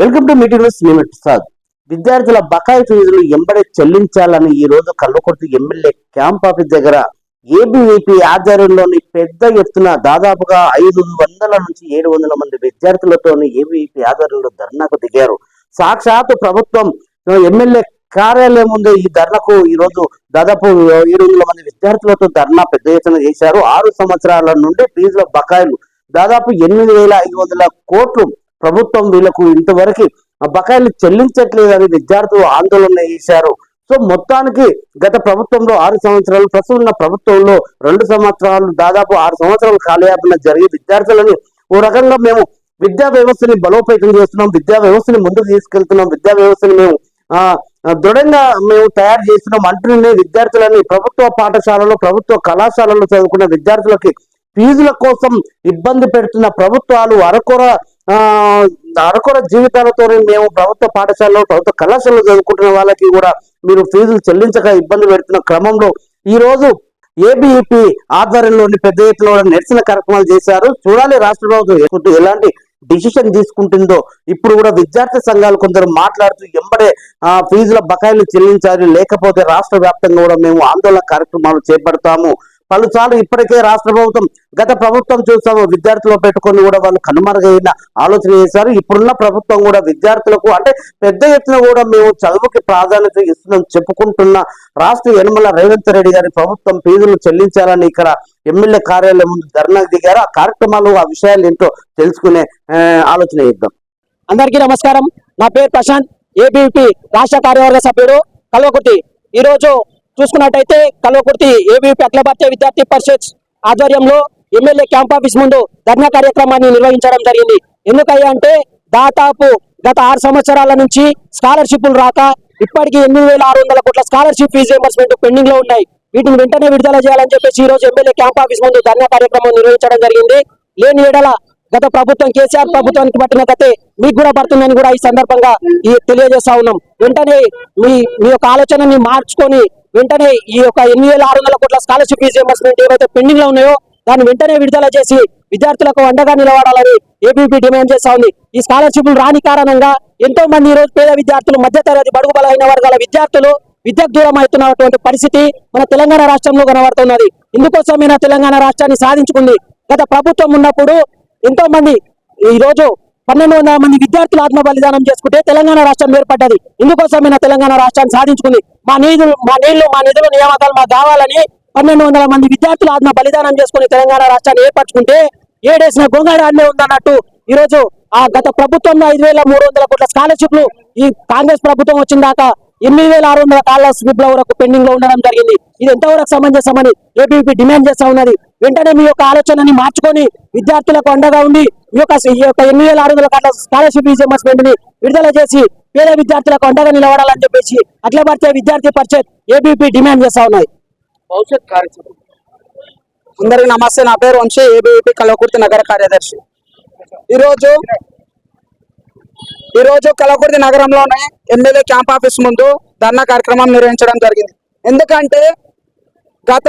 Welcome to meeting నేను ప్రసాద్. విద్యార్థుల బకాయి ఫీజులు ఎంబడే చెల్లించాలని ఈ రోజు కల్వకుర్తి ఎమ్మెల్యే క్యాంప్ ఆఫీస్ దగ్గర ఏబీవీపీ ఆధ్వర్యంలోని పెద్ద ఎత్తున దాదాపుగా ఐదు వందల నుంచి ఏడు వందల మంది విద్యార్థులతోని ఏబీవీపీ ఆధ్వర్యంలో ధర్నాకు దిగారు. సాక్షాత్ ప్రభుత్వం ఎమ్మెల్యే కార్యాలయం ముందు ఈ ధర్నాకు ఈ రోజు దాదాపు ఏడు వందల మంది విద్యార్థులతో ధర్నా పెద్ద ఎత్తున చేశారు. ఆరు సంవత్సరాల నుండి ఫీజుల బకాయిలు దాదాపు ఎనిమిది వేల ఐదు వందల కోట్లు ప్రభుత్వం వీళ్ళకు ఇంతవరకు బకాయిలు చెల్లించట్లేదని విద్యార్థులు ఆందోళన చేశారు. సో మొత్తానికి గత ప్రభుత్వంలో ఆరు సంవత్సరాలు ప్రస్తుతం ఉన్న ప్రభుత్వంలో రెండు సంవత్సరాలు దాదాపు ఆరు సంవత్సరాలు కాలయాపన జరిగి విద్యార్థులని ఓ రకంగా మేము విద్యా వ్యవస్థని బలోపేతం చేస్తున్నాం విద్యా వ్యవస్థని ముందుకు తీసుకెళ్తున్నాం విద్యా వ్యవస్థని మేము ఆ దృఢంగా మేము తయారు చేస్తున్నాం అంటూనే విద్యార్థులని ప్రభుత్వ పాఠశాలలో ప్రభుత్వ కళాశాలలో చదువుకున్న విద్యార్థులకి ఫీజుల కోసం ఇబ్బంది పెడుతున్న ప్రభుత్వాలు అరకొర అరకొర జీవితాలతో మేము ప్రభుత్వ పాఠశాలలో ప్రభుత్వ కళాశాలలో చదువుకుంటున్న వాళ్ళకి కూడా మీరు ఫీజులు చెల్లించక ఇబ్బంది పెడుతున్న క్రమంలో ఈ రోజు ఏబిఈపి ఆధ్వర్యంలోని పెద్ద ఎత్తులో నిరసన కార్యక్రమాలు చేశారు. చూడాలి రాష్ట్ర ప్రభుత్వం ఎలాంటి డిసిషన్ తీసుకుంటుందో. ఇప్పుడు కూడా విద్యార్థి సంఘాలు కొందరు మాట్లాడుతూ ఎంబడే ఆ ఫీజుల బకాయిలు చెల్లించాలి లేకపోతే రాష్ట్ర వ్యాప్తంగా కూడా మేము ఆందోళన కార్యక్రమాలు చేపడతాము. పలుసార్లు ఇప్పటికే రాష్ట్ర ప్రభుత్వం గత ప్రభుత్వం చూసాము విద్యార్థులు పెట్టుకొని కూడా వాళ్ళు కనుమరుగైన ఆలోచన చేశారు. ఇప్పుడున్న ప్రభుత్వం కూడా విద్యార్థులకు అంటే పెద్ద ఎత్తున కూడా మేము చదువుకి ప్రాధాన్యత ఇస్తున్నాం చెప్పుకుంటున్న రాష్ట్ర యనమల రేవంత్ రెడ్డి గారి ప్రభుత్వం ఫీజులు చెల్లించాలని ఇక్కడ ఎమ్మెల్యే కార్యాలయం ముందు ధర్నాకు దిగారు. ఆ కార్యక్రమాలు ఆ విషయాలు ఏంటో తెలుసుకునే ఆలోచన చేద్దాం. అందరికీ నమస్కారం. నా పేరు ప్రశాంత్ ఏబీపీ రాష్ట్ర కార్యవర్గ సభ్యుడు కల్వకుర్తి. ఈరోజు చూసుకున్నట్టయితే కల్వకుర్తి ఏబీపీ అఖిల భారతీయ విద్యార్థి పరిషత్ ఆధ్వర్యంలో ఎమ్మెల్యే క్యాంప్ ఆఫీస్ ముందు ధర్నా కార్యక్రమాన్ని నిర్వహించడం జరిగింది. ఎందుకయ్యా అంటే దాదాపు గత ఆరు సంవత్సరాల నుంచి స్కాలర్షిప్లు రాక ఇప్పటికీ ఎనిమిది వేల ఆరు వందల కోట్ల స్కాలర్షిప్ ఫీజు రియంబర్స్మెంట్ పెండింగ్లో ఉన్నాయి. వీటిని వెంటనే విడుదల చేయాలని చెప్పేసి ఈ రోజు ఎమ్మెల్యే క్యాంప్ ఆఫీస్ ముందు ధర్నా కార్యక్రమం నిర్వహించడం జరిగింది. లేని ఏడల గత ప్రభుత్వం కేసీఆర్ ప్రభుత్వానికి పట్టిన గతే మీకు కూడా పడుతుందని కూడా ఈ సందర్భంగా తెలియజేస్తా ఉన్నాం. వెంటనే మీ మీ యొక్క ఆలోచనని మార్చుకొని వెంటనే ఈ యొక్క ఎనిమిది వేల ఆరు వందల కోట్ల స్కాలర్షిప్ ఫీజు ఏవైతే పెండింగ్లో ఉన్నాయో దాన్ని వెంటనే విడుదల చేసి విద్యార్థులకు అండగా నిలబడాలని ఏబీపీ డిమాండ్ చేస్తా ఉంది. ఈ స్కాలర్షిప్లు రాని కారణంగా ఎంతో మంది ఈ రోజు పేద విద్యార్థులు మధ్యతరగతి బడుగు బలహీన వర్గాల విద్యార్థులు విద్యకు దూరం అవుతున్నటువంటి పరిస్థితి మన తెలంగాణ రాష్ట్రంలో కనబడుతున్నది. ఇందుకోసమైనా తెలంగాణ రాష్ట్రాన్ని సాధించుకుంది. గత ప్రభుత్వం ఉన్నప్పుడు ఎంతో మంది ఈ రోజు పన్నెండు వందల మంది విద్యార్థులు ఆత్మ బలిదానం చేసుకుంటే తెలంగాణ రాష్ట్రం ఏర్పడ్డది. ఇందుకోసమైన తెలంగాణ రాష్ట్రాన్ని సాధించుకుంది. మా నిధులు మా నీళ్ళు మా నిధులు నియామకాలు మాకు కావాలని పన్నెండు వందల మంది విద్యార్థులు ఆత్మ బలిదానం చేసుకుని తెలంగాణ రాష్ట్రాన్ని ఏర్పరచుకుంటే ఏడేసిన గొంగడి ఉందన్నట్టు ఈరోజు ఆ గత ప్రభుత్వంలో ఐదు వేల మూడు వందల కోట్ల స్కాలర్షిప్లు ఈ కాంగ్రెస్ ప్రభుత్వం వచ్చిన దాకా ఎనిమిది వేల ఆరు వందల స్కాలర్షిప్ల వరకు పెండింగ్లో ఉండడం జరిగింది. ఇది ఎంతవరకు సమంజసమని ఏబీపీ డిమాండ్ చేస్తా ఉన్నది. వెంటనే మీ యొక్క ఆలోచనని మార్చుకొని విద్యార్థులకు అండగా ఉండి ఈ యొక్క ఈ యొక్క ఎనిమిది వేల ఆరు వందల కోట్ల స్కాలర్షిప్ రియంబర్స్మెంట్ని విడుదల చేసి పేద విద్యార్థులకు అండగా నిలబడాలని చెప్పేసి అఖిల భారతీయ విద్యార్థి పరిషత్ ఏబీపీ డిమాండ్ చేస్తా ఉన్నాయి. భవిష్యత్ కార్యక్రమం. అందరికి నమస్తే నా పేరు వంశీ ఏబీవీపీ కలవకుర్తి నగర కార్యదర్శి. ఈరోజు ఈరోజు కలవకుర్తి నగరంలోనే ఎమ్మెల్యే క్యాంప్ ఆఫీస్ ముందు ధర్నా కార్యక్రమం నిర్వహించడం జరిగింది. ఎందుకంటే గత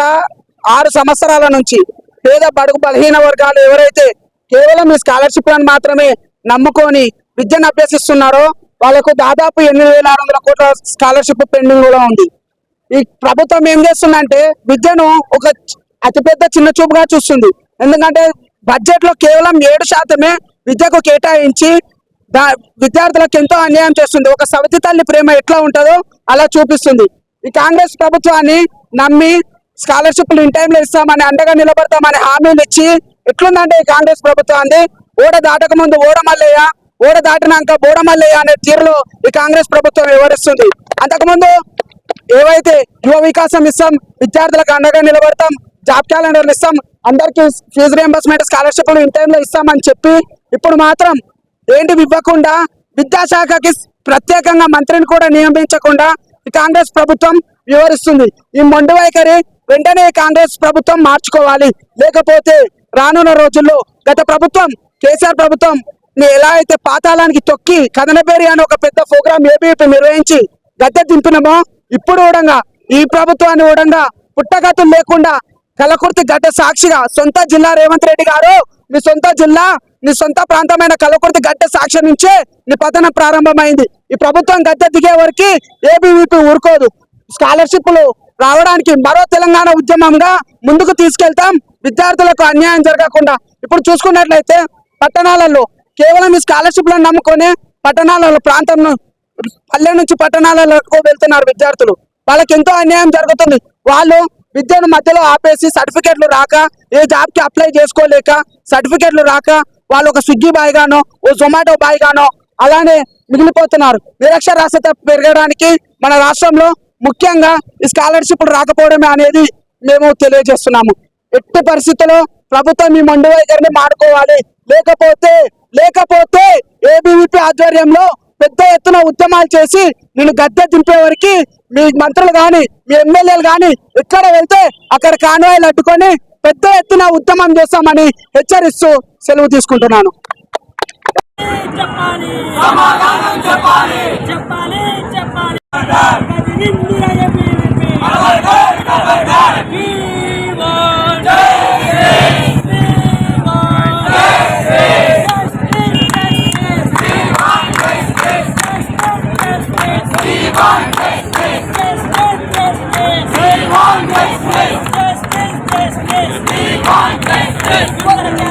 ఆరు సంవత్సరాల నుంచి పేద బడుగు బలహీన వర్గాలు ఎవరైతే కేవలం ఈ స్కాలర్షిప్ మాత్రమే నమ్ముకొని విద్యను అభ్యసిస్తున్నారో వాళ్ళకు దాదాపు ఎనిమిది వేల ఆరు వందల కోట్ల స్కాలర్షిప్ పెండింగ్ కూడా ఉంది. ఈ ప్రభుత్వం ఏం చేస్తుందంటే విద్యను ఒక అతిపెద్ద చిన్న చూపుగా చూస్తుంది. ఎందుకంటే బడ్జెట్లో కేవలం ఏడు శాతమే విద్యకు కేటాయించి దా విద్యార్థులకు ఎంతో అన్యాయం చేస్తుంది. ఒక సవతి తల్లి ప్రేమ ఎట్లా ఉంటుందో అలా చూపిస్తుంది. ఈ కాంగ్రెస్ ప్రభుత్వాన్ని నమ్మి స్కాలర్షిప్లు ఇన్ టైంలో ఇస్తామని అండగా నిలబడతామని హామీలు ఇచ్చి ఎట్లుందంటే ఈ కాంగ్రెస్ ప్రభుత్వాన్ని? ఓడ దాటక ముందు ఓడమల్లయ్య ఓడ దాటినాక బోడమల్లయ్య అనే తీరులో ఈ కాంగ్రెస్ ప్రభుత్వం వివరిస్తుంది అంతకుముందు ఏవైతే యువ వికాసం ఇస్తాం విద్యార్థులకు అండగా నిలబడతాం జాబ్ క్యాలెండర్లు ఇస్తాం అందరికి ఫీజు రియంబర్స్మెంట్ స్కాలర్షిప్లు ఇన్ టైంలో ఇస్తామని చెప్పి ఇప్పుడు మాత్రం ఏంటి ఇవ్వకుండా విద్యాశాఖకి ప్రత్యేకంగా మంత్రిని కూడా నియమించకుండా ఈ కాంగ్రెస్ ప్రభుత్వం వివరిస్తుంది ఈ మొండి వైఖరి వెంటనే కాంగ్రెస్ ప్రభుత్వం మార్చుకోవాలి. లేకపోతే రానున్న రోజుల్లో గత ప్రభుత్వం కేసీఆర్ ప్రభుత్వం ఎలా అయితే పాతాళానికి తొక్కి కథనపేరి అని ఒక పెద్ద ప్రోగ్రామ్ ఏబీపీ నిర్వహించి గద్దె దింపినమో ఇప్పుడు కూడా ఈ ప్రభుత్వాన్ని కూడా పుట్టగతులు లేకుండా కలకుర్తి గడ్డ సాక్షిగా సొంత జిల్లా రేవంత్ రెడ్డి గారు మీ సొంత జిల్లా నీ సొంత ప్రాంతమైన కలకుర్తి గడ్డ సాక్షి నుంచే నీ పతనం ప్రారంభమైంది. ఈ ప్రభుత్వం గద్దె దిగే వరకు ఏబీవీపీ ఊరుకోదు. స్కాలర్షిప్లు రావడానికి మరో తెలంగాణ ఉద్యమంగా ముందుకు తీసుకెళ్తాం. విద్యార్థులకు అన్యాయం జరగకుండా. ఇప్పుడు చూసుకున్నట్లయితే పట్టణాలలో కేవలం ఈ స్కాలర్షిప్లను నమ్ముకొని పట్టణాలలో ప్రాంతం పల్లె నుంచి పట్టణాలకు వెళ్తున్నారు విద్యార్థులు. వాళ్ళకి ఎంతో అన్యాయం జరుగుతుంది. వాళ్ళు విద్యను మధ్యలో ఆపేసి సర్టిఫికెట్లు రాక ఏ జాబ్కి అప్లై చేసుకోలేక సర్టిఫికెట్లు రాక వాళ్ళు ఒక స్విగ్గీ బాయ్ గానో ఓ జొమాటో బాయ్ గానో అలానే మిగిలిపోతున్నారు. నిరక్షరాస్యత పెరగడానికి మన రాష్ట్రంలో ముఖ్యంగా ఈ స్కాలర్షిప్ రాకపోవడమే అనేది మేము తెలియజేస్తున్నాము. ఎట్టి పరిస్థితుల్లో ప్రభుత్వం ఈ మండు వైఖరిని మాడుకోవాలి లేకపోతే లేకపోతే ఏబీవీపీ ఆధ్వర్యంలో పెద్ద ఎత్తున ఉద్యమాలు చేసి నేను గద్దె దింపే వరకు మీ మంత్రులు కానీ మీ ఎమ్మెల్యేలు కానీ ఎక్కడ వెళ్తే అక్కడ కాన్వాయిలు అడ్డుకొని పెద్ద ఎత్తున ఉద్యమం చేస్తామని హెచ్చరిస్తూ సెలవు తీసుకుంటున్నాను. చెప్పాలి చెప్పాలి. చెప్పాలి. చెప్పాలి కదిలిందిరా ఏబీవీపీ. We